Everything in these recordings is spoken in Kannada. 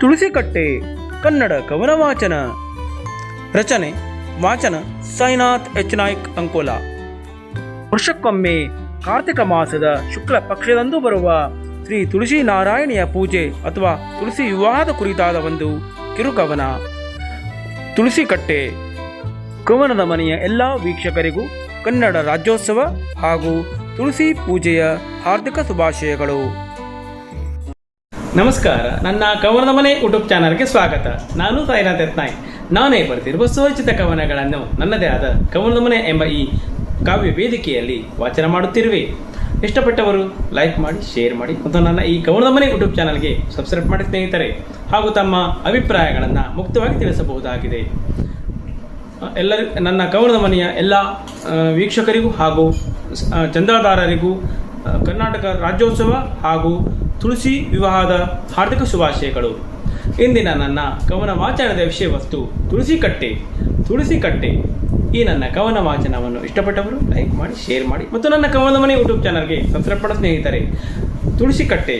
ತುಳಸಿಕಟ್ಟೆ, ಕನ್ನಡ ಕವನ ವಾಚನ. ರಚನೆ, ವಾಚನ ಸಾಯಿನಾಥ್ ಎಚ್ ನಾಯ್ಕ್ ಅಂಕೋಲ. ವರ್ಷಕ್ಕೊಮ್ಮೆ ಕಾರ್ತಿಕ ಮಾಸದ ಶುಕ್ಲ ಪಕ್ಷದಂದು ಬರುವ ಶ್ರೀ ತುಳಸಿ ನಾರಾಯಣಿಯ ಪೂಜೆ ಅಥವಾ ತುಳಸಿ ವಿವಾಹದ ಕುರಿತಾದ ಒಂದು ಕಿರುಕವನ. ತುಳಸಿ ಕಟ್ಟೆ ಕವನದ ಮನೆಯ ಎಲ್ಲ ವೀಕ್ಷಕರಿಗೂ ಕನ್ನಡ ರಾಜ್ಯೋತ್ಸವ ಹಾಗೂ ತುಳಸಿ ಪೂಜೆಯ ಹಾರ್ದಿಕ ಶುಭಾಶಯಗಳು. ನಮಸ್ಕಾರ, ನನ್ನ ಕವನದ ಮನೆ ಯೂಟ್ಯೂಬ್ ಚಾನಲ್ಗೆ ಸ್ವಾಗತ. ನಾನು ಸಾಯಿನಾಥ್ ಎತ್ನಾಯ್ ನಾನೇ ಬರ್ತಿರುವ ಸುರಚಿತ ಕವನಗಳನ್ನು ನನ್ನದೇ ಆದ ಕವನದ ಮನೆ ಎಂಬ ಈ ಕಾವ್ಯ ವೇದಿಕೆಯಲ್ಲಿ ವಾಚನ ಮಾಡುತ್ತಿರುವೆ. ಇಷ್ಟಪಟ್ಟವರು ಲೈಕ್ ಮಾಡಿ, ಶೇರ್ ಮಾಡಿ ಮತ್ತು ನನ್ನ ಈ ಕವನದ ಮನೆ ಯೂಟ್ಯೂಬ್ ಚಾನಲ್ಗೆ ಸಬ್ಸ್ಕ್ರೈಬ್ ಮಾಡಿ ಸ್ನೇಹಿತರೆ, ಹಾಗೂ ತಮ್ಮ ಅಭಿಪ್ರಾಯಗಳನ್ನು ಮುಕ್ತವಾಗಿ ತಿಳಿಸಬಹುದಾಗಿದೆ. ಎಲ್ಲರಿಗೂ ನನ್ನ ಕವನದ ಮನೆಯ ಎಲ್ಲ ವೀಕ್ಷಕರಿಗೂ ಹಾಗೂ ಚಂದಾದಾರರಿಗೂ ಕರ್ನಾಟಕ ರಾಜ್ಯೋತ್ಸವ ಹಾಗೂ ತುಳಸಿ ವಿವಾಹದ ಹಾರ್ದಿಕ ಶುಭಾಶಯಗಳು. ಇಂದಿನ ನನ್ನ ಕವನ ವಾಚನದ ವಿಷಯ ವಸ್ತು ತುಳಸಿ ಕಟ್ಟೆ ತುಳಸಿ ಕಟ್ಟೆ. ಈ ನನ್ನ ಕವನ ವಾಚನವನ್ನು ಇಷ್ಟಪಟ್ಟವರು ಲೈಕ್ ಮಾಡಿ, ಶೇರ್ ಮಾಡಿ ಮತ್ತು ನನ್ನ ಕವನ ಮನೆ ಯೂಟ್ಯೂಬ್ ಚಾನಲ್ಗೆ ಸಬ್ಸ್ಕ್ರೈಬ್ ಮಾಡೋ ಸ್ನೇಹಿತರೆ, ತುಳಸಿ ಕಟ್ಟೆ,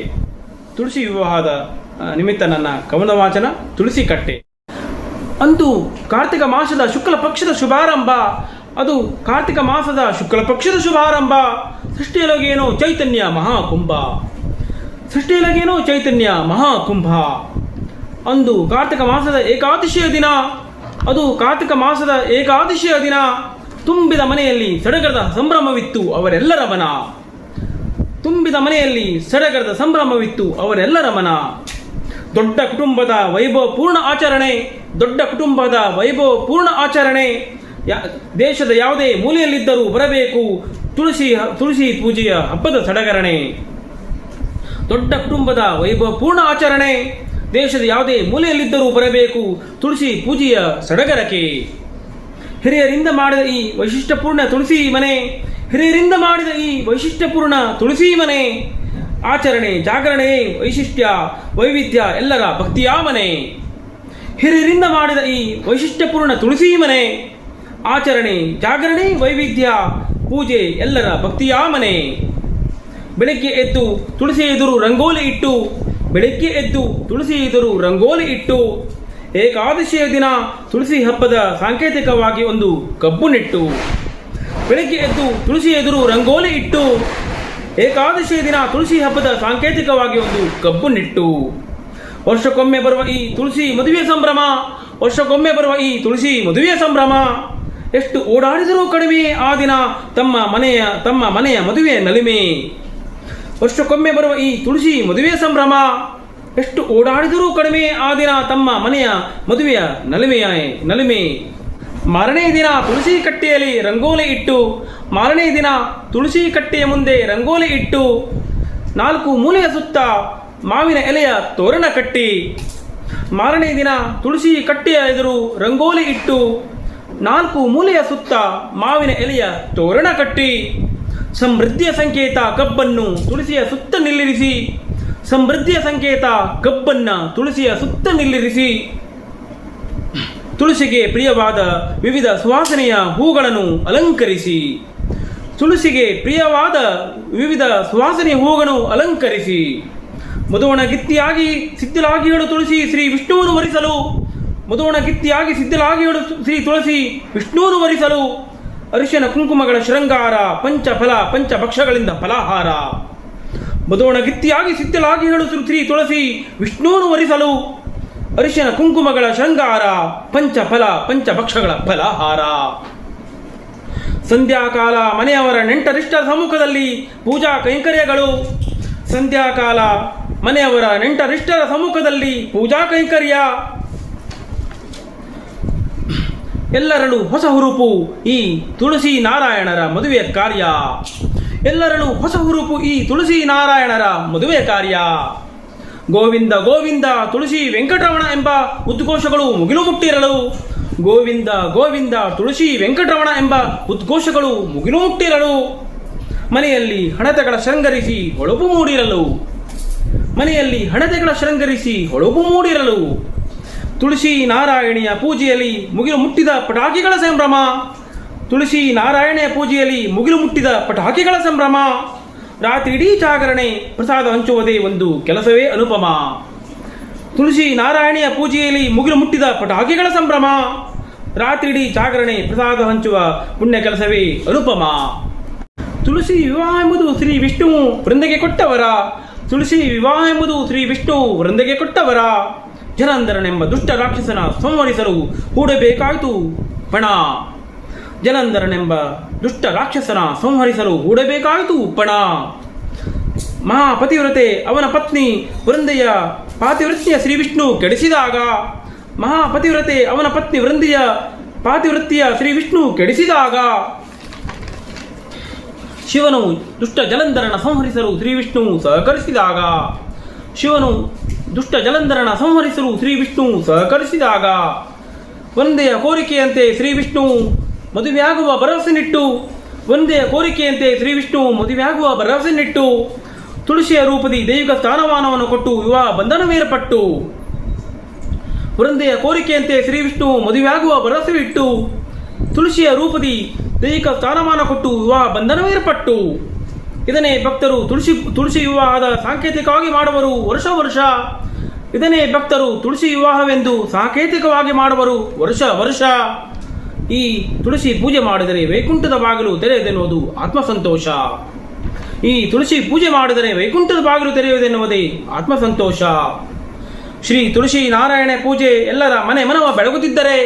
ತುಳಸಿ ವಿವಾಹದ ನಿಮಿತ್ತ ನನ್ನ ಕವನ ವಾಚನ ತುಳಸಿ ಕಟ್ಟೆ. ಅಂದು ಕಾರ್ತಿಕ ಮಾಸದ ಶುಕ್ಲ ಪಕ್ಷದ ಶುಭಾರಂಭ, ಅದು ಕಾರ್ತಿಕ ಮಾಸದ ಶುಕ್ಲ ಪಕ್ಷದ ಶುಭಾರಂಭ, ಸೃಷ್ಟಿಯೊಳಗೇನೋ ಚೈತನ್ಯ ಮಹಾಕುಂಭ. ಸೃಷ್ಟಿಯೊಳಗೇನೋ ಚೈತನ್ಯ ಮಹಾಕುಂಭ. ಅಂದು ಕಾರ್ತಿಕ ಮಾಸದ ಏಕಾದಶಿಯ ದಿನ. ಅದು ಕಾರ್ತಿಕ ಮಾಸದ ಏಕಾದಶಿಯ ದಿನ. ತುಂಬಿದ ಮನೆಯಲ್ಲಿ ಸಡಗರದ ಸಂಭ್ರಮವಿತ್ತು ಅವರೆಲ್ಲರ ಮನ. ತುಂಬಿದ ಮನೆಯಲ್ಲಿ ಸಡಗರದ ಸಂಭ್ರಮವಿತ್ತು ಅವರೆಲ್ಲರ ಮನ. ದೊಡ್ಡ ಕುಟುಂಬದ ವೈಭವ ಪೂರ್ಣ ಆಚರಣೆ, ದೊಡ್ಡ ಕುಟುಂಬದ ವೈಭವ ಪೂರ್ಣ ಆಚರಣೆ ದೇಶದ ಯಾವುದೇ ಮೂಲೆಯಲ್ಲಿದ್ದರೂ ಬರಬೇಕು ತುಳಸಿ ತುಳಸಿ ಪೂಜೆಯ ಹಬ್ಬದ ಸಡಗರಣೆ. ದೊಡ್ಡ ಕುಟುಂಬದ ವೈಭವ ಪೂರ್ಣ ಆಚರಣೆ. ದೇಶದ ಯಾವುದೇ ಮೂಲೆಯಲ್ಲಿದ್ದರೂ ಬರಬೇಕು. ತುಳಸಿ ಪೂಜೆಯ ಸಡಗರಕ್ಕೆ. ಹಿರಿಯರಿಂದ ಮಾಡಿದ ಈ ವೈಶಿಷ್ಟ್ಯಪೂರ್ಣ ತುಳಸಿ ಮನೆ. ಹಿರಿಯರಿಂದ ಮಾಡಿದ ಈ ವೈಶಿಷ್ಟ್ಯಪೂರ್ಣ ತುಳಸಿ ಮನೆ. ಆಚರಣೆ, ಜಾಗರಣೆ, ವೈಶಿಷ್ಟ್ಯ, ವೈವಿಧ್ಯ ಎಲ್ಲರ ಭಕ್ತಿಯ ಮನೆ. ಹಿರಿಯರಿಂದ ಮಾಡಿದ ಈ ವೈಶಿಷ್ಟ್ಯಪೂರ್ಣ ತುಳಸಿ ಮನೆ. ಆಚರಣೆ, ಜಾಗರಣೆ, ವೈವಿಧ್ಯ, ಪೂಜೆ ಎಲ್ಲರ ಭಕ್ತಿಯ ಮನೆ. ಬೆಳಗ್ಗೆ ಎದ್ದು ತುಳಸಿ ಎದುರು ರಂಗೋಲಿ ಇಟ್ಟು, ಬೆಳಗ್ಗೆ ಎದ್ದು ತುಳಸಿ ಎದುರು ರಂಗೋಲಿ ಇಟ್ಟು, ಏಕಾದಶಿಯ ದಿನ ತುಳಸಿ ಹಬ್ಬದ ಸಾಂಕೇತಿಕವಾಗಿ ಒಂದು ಕಬ್ಬು ನೆಟ್ಟು, ಬೆಳಗ್ಗೆ ಎದ್ದು ತುಳಸಿ ಎದುರು ರಂಗೋಲಿ ಇಟ್ಟು, ಏಕಾದಶಿಯ ದಿನ ತುಳಸಿ ಹಬ್ಬದ ಸಾಂಕೇತಿಕವಾಗಿ ಒಂದು ಕಬ್ಬು ನೆಟ್ಟು. ವರ್ಷಕ್ಕೊಮ್ಮೆ ಬರುವ ಈ ತುಳಸಿ ಮದುವೆ ಸಂಭ್ರಮ, ವರ್ಷಕ್ಕೊಮ್ಮೆ ಬರುವ ಈ ತುಳಸಿ ಮದುವೆ ಸಂಭ್ರಮ. ಎಷ್ಟು ಓಡಾಡಿದರೂ ಕಡಿಮೆ ಆ ದಿನ ತಮ್ಮ ಮನೆಯ ತಮ್ಮ ಮನೆಯ ಮದುವೆ ನಲಿಮೆ. ವರ್ಷಕ್ಕೊಮ್ಮೆ ಬರುವ ಈ ತುಳಸಿ ಮದುವೆ ಸಂಭ್ರಮ. ಎಷ್ಟು ಓಡಾಡಿದರೂ ಕಡಿಮೆ ಆ ದಿನ ತಮ್ಮ ಮನೆಯ ಮದುವೆಯ ನಲಿಮೆಯ ನಲಿಮೆ. ಮಾರನೇ ದಿನ ತುಳಸಿ ಕಟ್ಟೆಯಲ್ಲಿ ರಂಗೋಲಿ ಇಟ್ಟು, ಮಾರನೇ ದಿನ ತುಳಸಿ ಕಟ್ಟೆಯ ಮುಂದೆ ರಂಗೋಲಿ ಇಟ್ಟು, ನಾಲ್ಕು ಮೂಲೆಯ ಸುತ್ತ ಮಾವಿನ ಎಲೆಯ ತೋರಣ ಕಟ್ಟಿ. ಮಾರನೇ ದಿನ ತುಳಸಿ ಕಟ್ಟೆಯ ಎದುರು ರಂಗೋಲಿ ಇಟ್ಟು, ನಾಲ್ಕು ಮೂಲೆಯ ಸುತ್ತ ಮಾವಿನ ಎಲೆಯ ತೋರಣ ಕಟ್ಟಿ. ಸಮೃದ್ಧಿಯ ಸಂಕೇತ ಕಬ್ಬನ್ನು ತುಳಸಿಯ ಸುತ್ತ ನಿಲ್ಲಿರಿಸಿ. ಸಮೃದ್ಧಿಯ ಸಂಕೇತ ಕಬ್ಬನ್ನ ತುಳಸಿಯ ಸುತ್ತ ನಿಲ್ಲಿರಿಸಿ. ತುಳಸಿಗೆ ಪ್ರಿಯವಾದ ವಿವಿಧ ಸುವಾಸನೆಯ ಹೂಗಳನ್ನು ಅಲಂಕರಿಸಿ. ತುಳಸಿಗೆ ಪ್ರಿಯವಾದ ವಿವಿಧ ಸುವಾಸನೆಯ ಹೂಗಳನ್ನು ಅಲಂಕರಿಸಿ. ಮಧುವಣ ಗಿತ್ತಿಯಾಗಿ ಸಿದ್ಧಲಾಗಿ ಹೇಳು ತುಳಸಿ ಶ್ರೀ ವಿಷ್ಣುವನ್ನು ವರಿಸಲು. ಮಧುವಣ ಗಿತ್ತಿಯಾಗಿ ಸಿದ್ಧಲಾಗಿ ಹೇಳು ಶ್ರೀ ತುಳಸಿ ವಿಷ್ಣುವನ್ನು ವರಿಸಲು. ಅರಿಶಿನ ಕುಂಕುಮಗಳ ಶೃಂಗಾರ, ಪಂಚಫಲ, ಪಂಚಭಕ್ಷಗಳಿಂದ ಫಲಾಹಾರ. ಬದೋಣ ಗಿತ್ತಿಯಾಗಿ ಸಿತ್ತಲಾಗಿ ಹೇಳು ಶ್ರೀ ತುಳಸಿ, ವಿಷ್ಣುವನ್ನು ವರಿಸಲು. ಅರಿಶಿನ ಕುಂಕುಮಗಳ ಶೃಂಗಾರ, ಪಂಚಫಲ, ಪಂಚಭಕ್ಷಗಳ ಫಲಾಹಾರ. ಸಂಧ್ಯಾಕಾಲ ಮನೆಯವರ ನೆಂಟರಿಷ್ಟ ಸಮ್ಮುಖದಲ್ಲಿ ಪೂಜಾ ಕೈಂಕರ್ಯಗಳು. ಸಂಧ್ಯಾಕಾಲ ಮನೆಯವರ ನೆಂಟರಿಷ್ಟರ ಸಮ್ಮುಖದಲ್ಲಿ ಪೂಜಾ ಕೈಂಕರ್ಯ. ಎಲ್ಲರಲ್ಲೂ ಹೊಸ ಹುರುಪು ಈ ತುಳಸಿ ನಾರಾಯಣರ ಮದುವೆಯ ಕಾರ್ಯ. ಎಲ್ಲರಲ್ಲೂ ಹೊಸ ಹುರುಪು ಈ ತುಳಸಿ ನಾರಾಯಣರ ಮದುವೆ ಕಾರ್ಯ. ಗೋವಿಂದ ಗೋವಿಂದ ತುಳಸಿ ವೆಂಕಟರಮಣ ಎಂಬ ಉದ್ಘೋಷಗಳು ಮುಗಿಲು ಮುಟ್ಟಿರಲು ಗೋವಿಂದ ಗೋವಿಂದ ತುಳಸಿ ವೆಂಕಟರಮಣ ಎಂಬ ಉದ್ಘೋಷಗಳು ಮುಗಿಲು ಮುಟ್ಟಿರಲು ಮನೆಯಲ್ಲಿ ಹಣತೆಗಳ ಶೃಂಗರಿಸಿ ಹೊಳಪು ಮೂಡಿರಲು. ಮನೆಯಲ್ಲಿ ಹಣತೆಗಳ ಶೃಂಗರಿಸಿ ಹೊಳಪು ಮೂಡಿರಲು. ತುಳಸಿ ನಾರಾಯಣಿಯ ಪೂಜೆಯಲ್ಲಿ ಮುಗಿಲು ಮುಟ್ಟಿದ ಪಟಾಕಿಗಳ ಸಂಭ್ರಮ. ತುಳಸಿ ನಾರಾಯಣಿಯ ಪೂಜೆಯಲ್ಲಿ ಮುಗಿಲು ಮುಟ್ಟಿದ ಪಟಾಕಿಗಳ ಸಂಭ್ರಮ. ರಾತ್ರಿ ಇಡೀ ಜಾಗರಣೆ ಪ್ರಸಾದ ಹಂಚುವುದೇ ಒಂದು ಕೆಲಸವೇ ಅನುಪಮ. ತುಳಸಿ ನಾರಾಯಣಿಯ ಪೂಜೆಯಲ್ಲಿ ಮುಗಿಲು ಮುಟ್ಟಿದ ಪಟಾಕಿಗಳ ಸಂಭ್ರಮ. ರಾತ್ರಿಡೀ ಜಾಗರಣೆ ಪ್ರಸಾದ ಹಂಚುವ ಪುಣ್ಯ ಕೆಲಸವೇ ಅನುಪಮ. ತುಳಸಿ ವಿವಾಹ ಎಂಬುದು ಶ್ರೀ ವಿಷ್ಣು ವೃಂದಗೆ ಕೊಟ್ಟವರ. ತುಳಸಿ ವಿವಾಹ ಎಂಬುದು ಶ್ರೀ ವಿಷ್ಣು ವೃಂದಗೆ ಕೊಟ್ಟವರ. ಜಲಂಧರನೆಂಬ ದುಷ್ಟ ರಾಕ್ಷಸನ ಸಂಹರಿಸಲು ಹೂಡಬೇಕಾಯಿತು. ಪಣ. ಜಲಂಧರನೆಂಬ ದುಷ್ಟ ರಾಕ್ಷಸನ ಸಂಹರಿಸಲು ಹೂಡಬೇಕಾಯಿತು. ಪಣ. ಮಹಾಪತಿವ್ರತೆ ಅವನ ಪತ್ನಿ ವೃಂದೆಯ ಪಾತಿವೃತ್ತಿಯ ಶ್ರೀ ವಿಷ್ಣು ಕೆಡಿಸಿದಾಗ, ಮಹಾಪತಿವ್ರತೆ ಅವನ ಪತ್ನಿ ವೃಂದೆಯ ಪಾತಿವೃತ್ತಿಯ ಶ್ರೀ ವಿಷ್ಣು ಕೆಡಿಸಿದಾಗ, ಶಿವನು ದುಷ್ಟ ಜಲಂಧರನ ಸಂಹರಿಸಲು ಶ್ರೀ ವಿಷ್ಣು ಸಹಕರಿಸಿದಾಗ, ಶಿವನು ದುಷ್ಟ ಜಲಂಧರನ ಸಂಹರಿಸಲು ಶ್ರೀ ವಿಷ್ಣು ಸಹಕರಿಸಿದಾಗ ಒಂದೆಯ ಕೋರಿಕೆಯಂತೆ ಶ್ರೀ ವಿಷ್ಣು ಮದುವೆಯಾಗುವ ಭರವಸೆನಿಟ್ಟು ಒಂದೆಯ ಕೋರಿಕೆಯಂತೆ ಶ್ರೀ ವಿಷ್ಣು ಮದುವೆಯಾಗುವ ಭರವಸೆನಿಟ್ಟು ತುಳಸಿಯ ರೂಪದಿ ದೈವಿಕ ಸ್ಥಾನಮಾನವನ್ನು ಕೊಟ್ಟು ವಿವಾಹ ಬಂಧನವೇರ್ಪಟ್ಟು ವೃಂದೆಯ ಕೋರಿಕೆಯಂತೆ ಶ್ರೀ ವಿಷ್ಣು ಮದುವೆಯಾಗುವ ಭರವಸೆ ಇಟ್ಟು ತುಳಸಿಯ ರೂಪದಿ ದೈಹಿಕ ಸ್ಥಾನಮಾನ ಕೊಟ್ಟು ವಿವಾಹ ಬಂಧನವೇರ್ಪಟ್ಟು. ಇದನ್ನೇ ಭಕ್ತರು ತುಳಸಿ ತುಳಸಿ ವಿವಾಹದ ಸಾಂಕೇತಿಕವಾಗಿ ಮಾಡುವರು ವರ್ಷ ವರ್ಷ. ಇದನ್ನೇ ಭಕ್ತರು ತುಳಸಿ ವಿವಾಹವೆಂದು ಸಾಂಕೇತಿಕವಾಗಿ ಮಾಡುವರು ವರ್ಷ ವರ್ಷ. ಈ ತುಳಸಿ ಪೂಜೆ ಮಾಡಿದರೆ ವೈಕುಂಠದ ಬಾಗಿಲು ತೆರೆಯದೆನ್ನುವುದು ಆತ್ಮಸಂತೋಷ. ಈ ತುಳಸಿ ಪೂಜೆ ಮಾಡಿದರೆ ವೈಕುಂಠದ ಬಾಗಿಲು ತೆರೆಯುವುದೆನ್ನುವುದೇ ಆತ್ಮಸಂತೋಷ. ಶ್ರೀ ತುಳಸಿ ನಾರಾಯಣ ಪೂಜೆ ಎಲ್ಲರ ಮನೆ ಮನವ ಬೆಳಗುತ್ತಿದ್ದರೆ,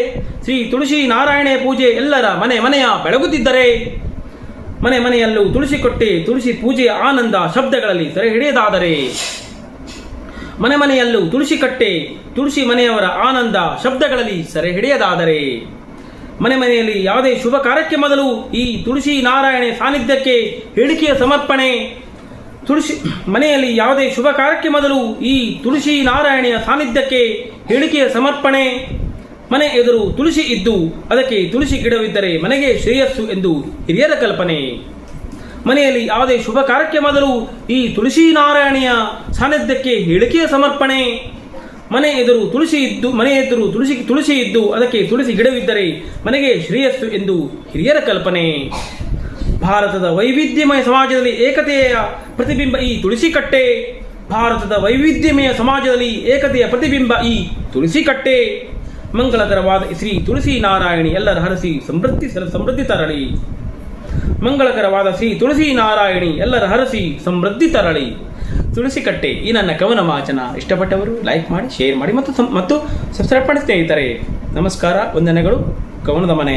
ಶ್ರೀ ತುಳಸಿ ನಾರಾಯಣ ಪೂಜೆ ಎಲ್ಲರ ಮನೆ ಮನೆಯ ಬೆಳಗುತ್ತಿದ್ದರೆ ಮನೆ ಮನೆಯಲ್ಲೂ ತುಳಸಿ ಕೊಟ್ಟೆ, ತುಳಸಿ ಪೂಜೆಯ ಆನಂದ ಶಬ್ದಗಳಲ್ಲಿ ಸೆರೆ ಹಿಡಿಯದಾದರೆ. ಮನೆ ಮನೆಯಲ್ಲೂ ತುಳಸಿ ಕಟ್ಟೆ, ತುಳಸಿ ಮನೆಯವರ ಆನಂದ ಶಬ್ದಗಳಲ್ಲಿ ಸೆರೆ ಹಿಡಿಯದಾದರೆ. ಮನೆ ಮನೆಯಲ್ಲಿ ಯಾವುದೇ ಶುಭ ಕಾರ್ಯಕ್ಕೆ ಮೊದಲು ಈ ತುಳಸಿ ನಾರಾಯಣ ಸಾನ್ನಿಧ್ಯಕ್ಕೆ ಹೇಳಿಕೆಯ ಸಮರ್ಪಣೆ, ತುಳಸಿ ಮನೆಯಲ್ಲಿ ಯಾವುದೇ ಶುಭ ಕಾರ್ಯಕ್ಕೆ ಮೊದಲು ಈ ತುಳಸಿ ನಾರಾಯಣಿಯ ಸಾನ್ನಿಧ್ಯಕ್ಕೆ ಹೇಳಿಕೆಯ ಸಮರ್ಪಣೆ ಮನೆ ಎದುರು ತುಳಸಿ ಇದ್ದು, ಅದಕ್ಕೆ ತುಳಸಿ ಗಿಡವಿದ್ದರೆ ಮನೆಗೆ ಶ್ರೇಯಸ್ಸು ಎಂದು ಹಿರಿಯರ ಕಲ್ಪನೆ. ಮನೆಯಲ್ಲಿ ಯಾವುದೇ ಶುಭ ಕಾರ್ಯಕ್ಕೆ ಈ ತುಳಸಿ ನಾರಾಯಣಿಯ ಸಾನ್ನಿಧ್ಯಕ್ಕೆ ಹೇಳಿಕೆಯ ಸಮರ್ಪಣೆ. ಮನೆ ಎದುರು ತುಳಸಿ ಇದ್ದು, ಮನೆ ಎದುರು ತುಳಸಿ ತುಳಸಿ ಇದ್ದು, ಅದಕ್ಕೆ ತುಳಸಿ ಗಿಡವಿದ್ದರೆ ಮನೆಗೆ ಶ್ರೇಯಸ್ಸು ಎಂದು ಹಿರಿಯರ ಕಲ್ಪನೆ. ಭಾರತದ ವೈವಿಧ್ಯಮಯ ಸಮಾಜದಲ್ಲಿ ಏಕತೆಯ ಪ್ರತಿಬಿಂಬ ಈ ತುಳಸಿ ಕಟ್ಟೆ. ಭಾರತದ ವೈವಿಧ್ಯಮಯ ಸಮಾಜದಲ್ಲಿ ಏಕತೆಯ ಪ್ರತಿಬಿಂಬ ಈ ತುಳಸಿ ಕಟ್ಟೆ. ಮಂಗಳಕರವಾದ ಶ್ರೀ ತುಳಸಿ ನಾರಾಯಣಿ ಎಲ್ಲರ ಹರಸಿ ಸಮೃದ್ಧಿ ಸಮೃದ್ಧಿ ತರಳಿ ಮಂಗಳಕರವಾದ ಶ್ರೀ ತುಳಸಿ ನಾರಾಯಣಿ ಎಲ್ಲರ ಹರಸಿ ಸಮೃದ್ಧಿ ತರಳಿ ತುಳಸಿ ಕಟ್ಟೆ ಈ ನನ್ನ ಕವನ ವಾಚನ. ಇಷ್ಟಪಟ್ಟವರು ಲೈಕ್ ಮಾಡಿ, ಶೇರ್ ಮಾಡಿ ಮತ್ತು ಮತ್ತು ಸಬ್ಸ್ಕ್ರೈಬ್ ಮಾಡಿ ಸ್ನೇಹಿತರೆ. ನಮಸ್ಕಾರ, ವಂದನೆಗಳು. ಕವನದ ಮನೆ.